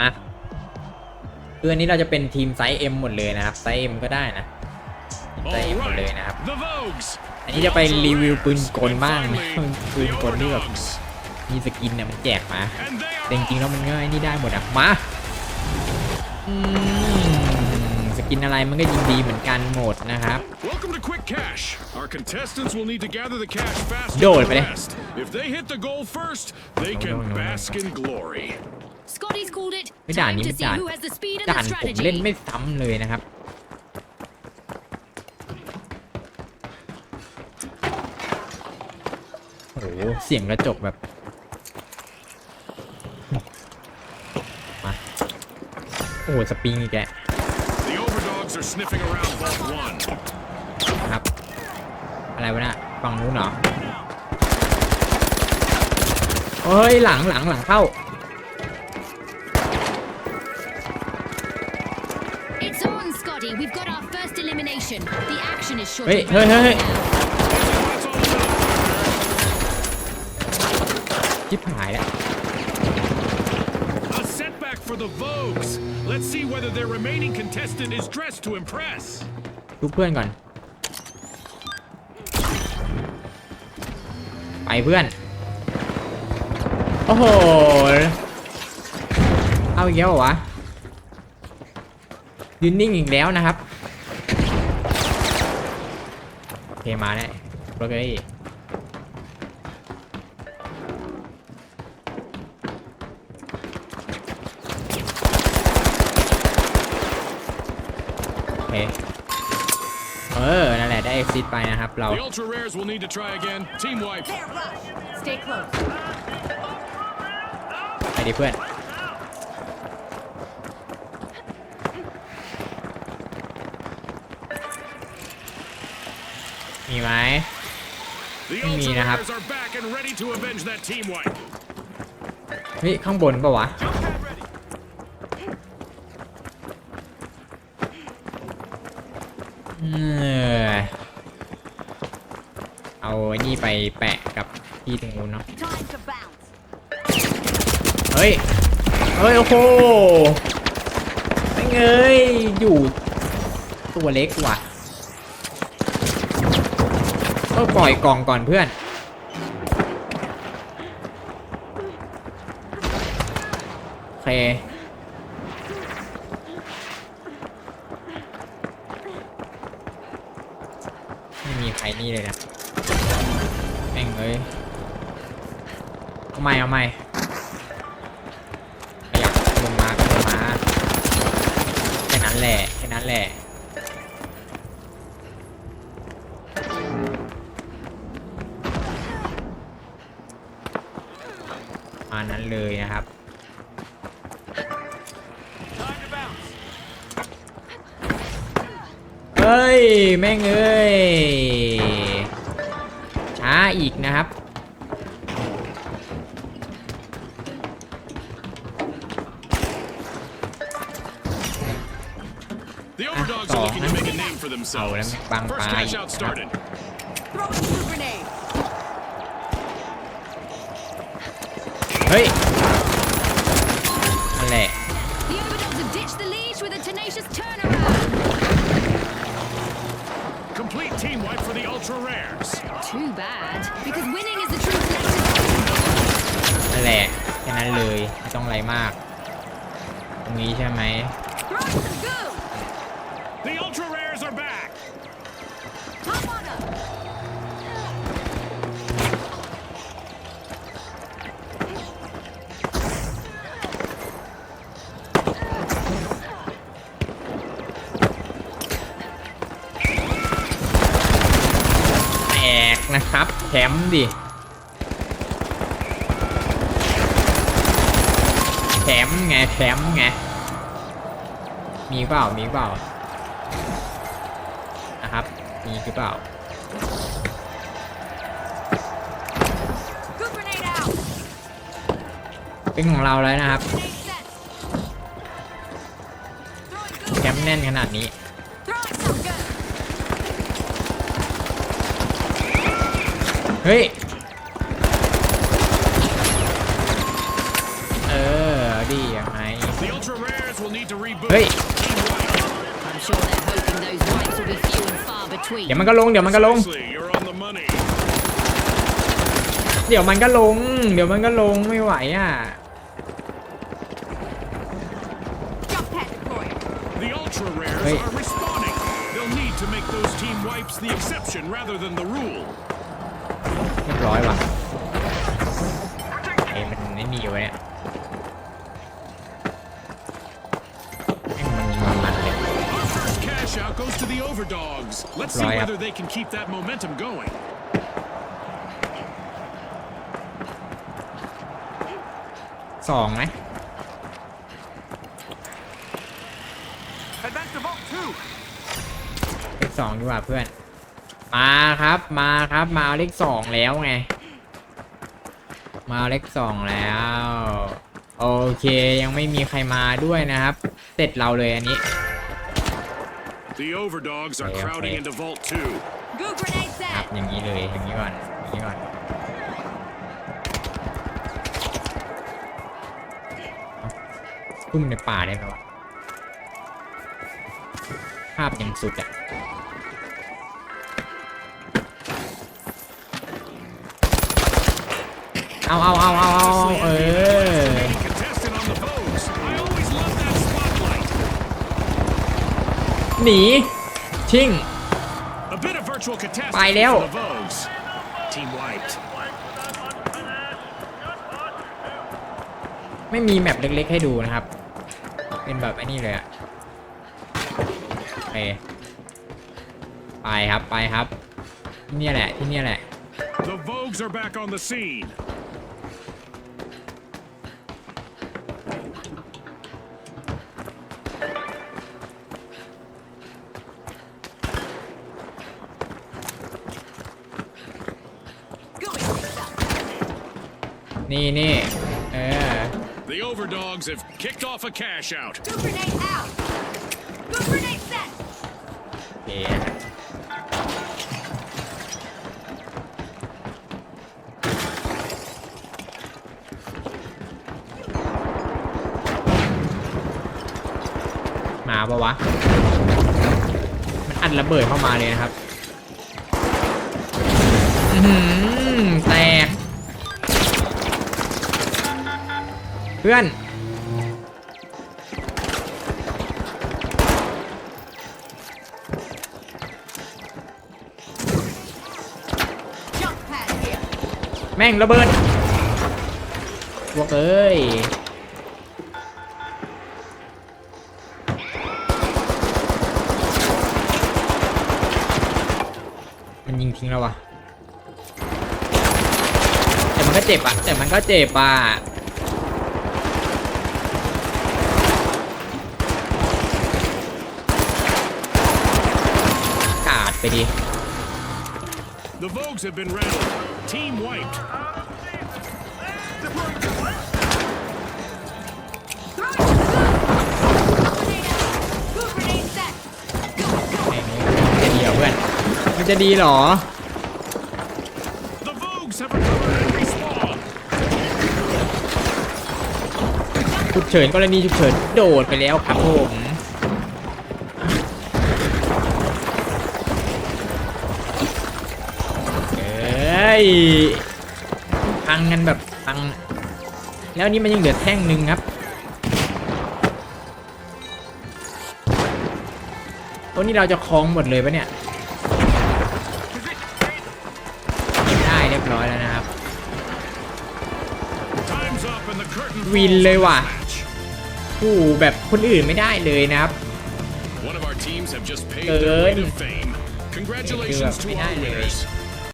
อะคืออันนี้เราจะเป็นทีมไซส์ M หมดเลยนะครับไซส์ M ก็ได้นะทีมไซส์ M หมดเลยนะครับ The Vogues. อันนี้จะไปรีวิวปืนกล And บ้างนะ finally, ปืน the กลที่แบบ Overdogs. มีสกินเนี่ยมันแจกมา And they แต่ are จริงๆ off. แล้วมันก็ไอ้นี่ได้หมดอะมาอืมสกินอะไรมันก็ยิงดีเหมือนกันหมดนะครับ Welcome to Quick Cash. Our contestants will need to gather the cash faster Đồ than phải the đây. rest. If they hit the goal first, they No, can no, no, no. bask in glory. Scotty's called it. ไม่ด่าน Time นี้ to ไม่ see ด่าน who has the speed and ด่า the นผมเล่น strategy. ไม่ซ้ำเลยนะครับ โอ้โห เสียงกระจกแบบ มา โอ้โหสปริงอีกแก The Overdogs are sniffing around Vault 1. นะครับ อะไรวะน่ะฝั่งนู้นเหรอเฮ้ย หลังหลังหลังเข้า on, Scotty. We've got our first elimination. The action is short. Hey, of hey, hey, hey. now. That's all done. ชิบหายแล้ว A setback for the Vogues. Let's see whether their remaining contestant is dressed to impress. ดูเพื่อนก่อน ไปเพื่อน โอ้โห เอาอีกแล้วเหรอวะ ยืนนิ่งอีกแล้วนะครับโอเคมาแล้วรถเก้ยโอเคเออ นั่นแหละ ได้ exit ไปนะครับ เรา The Ultra Rares will need to try again. Team wipe. Stay close. ไปดิเพื่อน Rares are back and ready to avenge that team wipe. เฮ้ยข้างบนปะวะเออเอาไอ้นี่ไปแปะกับที่ตรงนู้นเนาะ Time to bounce. เฮ้ย เฮ้ย โอ้โหไม่เงยอยู่ตัวเล็กว่ะ ก็ปล่อยกล่องก่อนเพื่อน โอเค ไม่มีใครนี่เลยนะแม่งเอ้ยเอาใหม่เอาใหม่ขยับลงมาลงมาแค่นั้นแหละแค่นั้นแหละ เลยนะครับเฮ้ย แม่งเอ้ย ช้าอีกนะครับ The Overdogs are ต่อ looking to make a name for เอา themselves. แล้วบัง First ปลา cash อีก out นะครับ เฮ้ย นั่นแหละ The Overdogs have ditched the leash with a tenacious turnaround. Complete team wipe for the Ultra Rares. Too bad, because winning is the true collective. นั่นแหละ แค่นั้นเลย ไม่ต้องอะไรมาก ตรงนี้ใช่ไหม Throw some goo. The Ultra Rares are back. แชมดิแชมไงแชมไง มีเปล่า มีเปล่านะครับ มีหรือเปล่าเป็นของเราแล้วนะครับแชมป์แน่นขนาดนี้ เฮ้ย เออเอาดียังไง The ultra rares will need to reboot. เฮ้ย Team White. I'm sure they're hoping those wipes will be few and far between. เดี๋ยวมันก็ลง เดี๋ยวมันก็ลง Precisely, you're on the money. เดี๋ยวมันก็ลง เดี๋ยวมันก็ลงไม่ไหวอะ Jump pad deployed. The ultra rares Wait. are respawning. They'll need to make those team wipes the exception rather than the rule. เรียบร้อยว่ะไอ้มันไม่มีอยู่เนี่ยแม่งมันยิงมันๆเลย Our first cash out goes to the overdogs. Let's see Right up. whether they can keep that momentum going. สองไหม Advance to vault two. เลขสองดีกว่าเพื่อน มาครับมาครับมาเอาเลขสองแล้วไงมาเอาเลขสองแล้ว โอเคยังไม่มีใครมาด้วยนะครับ เสร็จเราเลยอันนี้ The overdogs are Okay, crowding okay. into vault two. Goo grenade ครับ set. อย่างนี้เลยอย่างนี้ก่อนอย่างนี้ก่อน พุ่มในป่าได้ไหมวะภาพยังสุดอะ เอาเอาเอาเอาเอา Honestly, เอ Andy, อ estimating contestant on the Vogues. I always love that spotlight. หนีชิ่ง A bit of virtual catastrophe ไปแล้ว for the Vogues. Team wiped. ไม่มีแมปเล็กๆให้ดูนะครับ เป็นแบบไอ้นี่เลยอะโอเคไปครับ ไปครับ ที่เนี่ยแหละ ที่เนี่ยแหละ The Vogues are back on the scene. นี่นี่เออ The overdogs have kicked off a cash out. Goo grenade out. Goo grenade set. โอเคมาปะวะ มันอัดระเบิดเข้ามาเลยนะครับ อือหือ เพื่อน Jump pad here. แม่งระเบิดพวกเอ้ย มันยิงทิ้งแล้ววะแต่มันก็เจ็บอะแต่มันก็เจ็บอะกาด ไปดิ The Vogues have been rattled. Team wiped. Goo grenade set. Go, go. แม่งจะดีเหรอเพื่อน มันจะดีเหรอ The Vogues have recovered and respawned. ฉุกเฉินกรณีฉุกเฉินโดดไปแล้วครับผม ยพังกันแบบพัง แล้วอันนี้มันยังเหลือแท่งหนึ่งครับตัวนี้เราจะคล้องหมดเลยปะเนี่ยได้เรียบร้อยแล้วนะครับ Time's up and the curtain falls Win on เลย this ว่ะ match. ผู้แบบคนอื่นไม่ได้เลยนะครับ One of our teams have just paved Good. their way to fame. Good. Congratulations to our Good. winners.